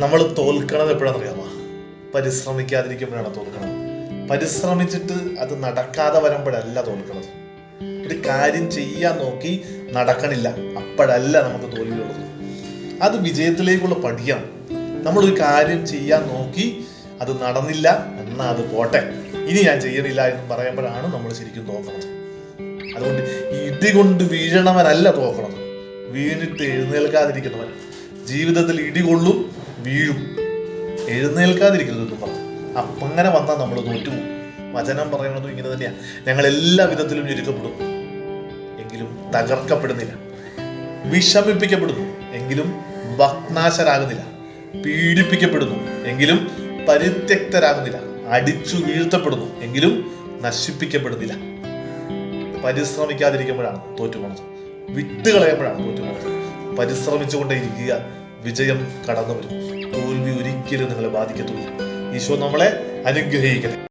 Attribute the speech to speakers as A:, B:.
A: നമ്മൾ തോൽക്കണത് എപ്പോഴാണ് അറിയാമോ പരിശ്രമിക്കാതിരിക്കുമ്പോഴാണ് തോൽക്കണത്. പരിശ്രമിച്ചിട്ട് അത് നടക്കാതെ വരുമ്പോഴല്ല തോൽക്കണത്. ഒരു കാര്യം ചെയ്യാൻ നോക്കി നടക്കണില്ല. അപ്പോഴല്ല നമുക്ക് തോൽവിയുള്ളത്. അത് വിജയത്തിലേക്കുള്ള പടിയാണ്. നമ്മളൊരു കാര്യം ചെയ്യാൻ നോക്കി അത് നടന്നില്ല എന്നാ അത് പോട്ടെ. ഇനി ഞാൻ ചെയ്യണില്ല എന്ന് പറയുമ്പോഴാണ് നമ്മൾ ശരിക്കും തോക്കണത് അതുകൊണ്ട് ഇടി കൊണ്ട് വീഴണവനല്ല തോക്കണത് വീണിട്ട് എഴുന്നേൽക്കാതിരിക്കുന്നവൻ ജീവിതത്തിൽ ഇടി കൊള്ളും വീഴും. എഴുന്നേൽക്കാതിരിക്കരുതെന്നും പറഞ്ഞു. അപ്പം അങ്ങനെ വന്നാൽ നമ്മൾ തോറ്റുപോകും വചനം പറയുന്നതും ഇങ്ങനെ തന്നെയാണ് ഞങ്ങൾ എല്ലാ വിധത്തിലും ഞെരുക്കപ്പെടും. എങ്കിലും തകർക്കപ്പെടുന്നില്ല. വിഷമിപ്പിക്കപ്പെടുന്നു. എങ്കിലും ഭഗ്നാശരാകുന്നില്ല. പീഡിപ്പിക്കപ്പെടുന്നു. എങ്കിലും പരിത്യക്തരാകുന്നില്ല. അടിച്ചു വീഴ്ത്തപ്പെടുന്നു. എങ്കിലും നശിപ്പിക്കപ്പെടുന്നില്ല. പരിശ്രമിക്കാതിരിക്കുമ്പോഴാണ് തോറ്റുപോണത്. വിട്ടുകളയുമ്പോഴാണ് തോറ്റുപോണത്. പരിശ്രമിച്ചുകൊണ്ടേയിരിക്കുക വിജയം കടന്നു വരും തോൽവി ഒരിക്കലും നിങ്ങളെ ബാധിക്കത്തുള്ളൂ ഈശോ നമ്മളെ അനുഗ്രഹിക്കട്ടെ.